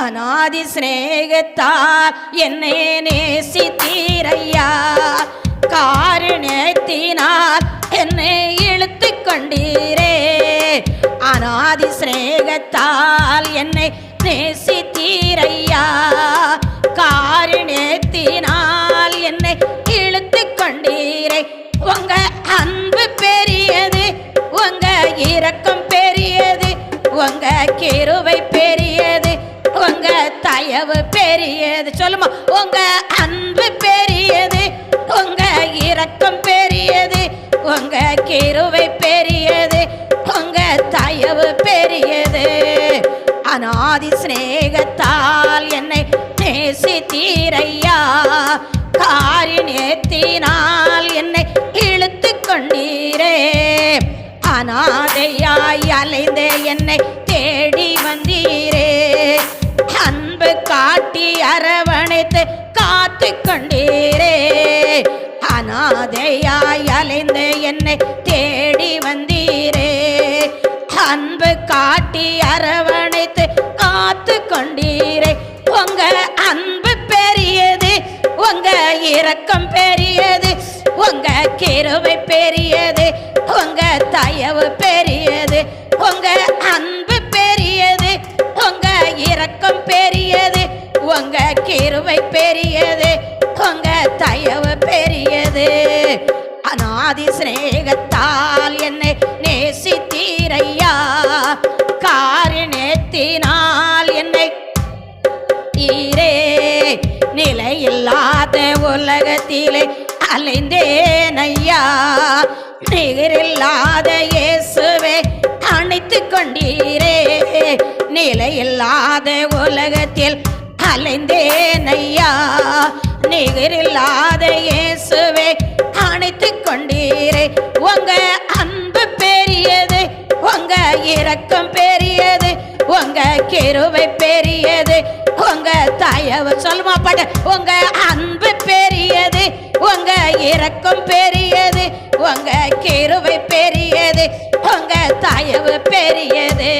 அநாதி சிநேகத்தால் என்னை நேசித்தீரையா? காரணத்தினால் என்னை இழுத்து கொண்டீரே. அநாதி சிநேகத்தால் என்னை நேசித்தீரையா? தயவு பெரியது சொல்லுமா உங்க அன்பு பெரியது உங்க இரக்கம் பெரியது உங்க கிருவை பெரியது உங்க தயவு பெரியது. அநாதி சிநேகத்தால் என்னை நேசித்தீரையா? காரினேத்தினால் என்னை இழுத்து கொண்டீரே? அநாதையாய் அலைந்த என்னை தேடி வந்தீர் அரவணைத்து காத்து கொண்டீரே. அனாதையாய் அலைந்து என்னை தேடி வந்தீரே. அன்பு காட்டி அரவணைத்து காத்து கொண்டீரே. உங்க அன்பு பெரியது உங்க இரக்கம் பெரியது உங்க கிருவை பெரியது உங்க தயவு பெரியது உங்க அன்பு கிருவை பெரியது உங்க தயவு பெரியது. அநாதி சிநேகத்தால் என்னை நேசித்தீரையா காரணத்தினால் என்னை ஈரே நிலையில்லாத உலகத்திலே அலைந்தேன் ஐயா நிகரில்லாத இயேசுவே அணைத்து கொண்டீரே. நிலையில்லாத உலகத்தில் அலைந்தேன் ஐயா நிகரில்லாத இயேசுவே அணைத்து கொண்டீரே. உங்க அன்பு பெரியது உங்க இரக்கம் பெரியது உங்க கிருவை பெரியது உங்க தயவு சொல்லுமா பாட்டு. உங்க அன்பு பெரியது உங்க இரக்கம் பெரியது உங்க கிருவை பெரியது உங்க தயவு பெரியது.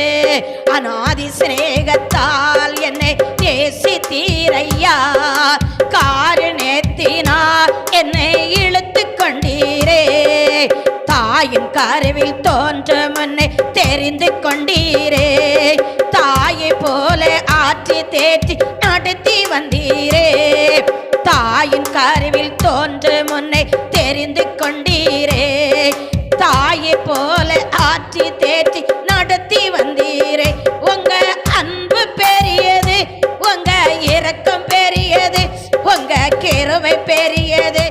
அநாதி சிநேகத்தார் தாயின் கருவில் தோன்ற முன்னே தெரிந்து கொண்டீரே. தாயை போல ஆற்றி தேற்றி நடத்தி வந்தீரே. தாயின் கருவில் தோன்ற முன்னே தெரிந்து கொண்டீரே. தாயை போல ஆற்றி தேற்றி நடத்தி வந்தீரே. உங்க அன்பு பெரியது உங்க இரக்கம் பெரியது உங்க கிருவை பெரிய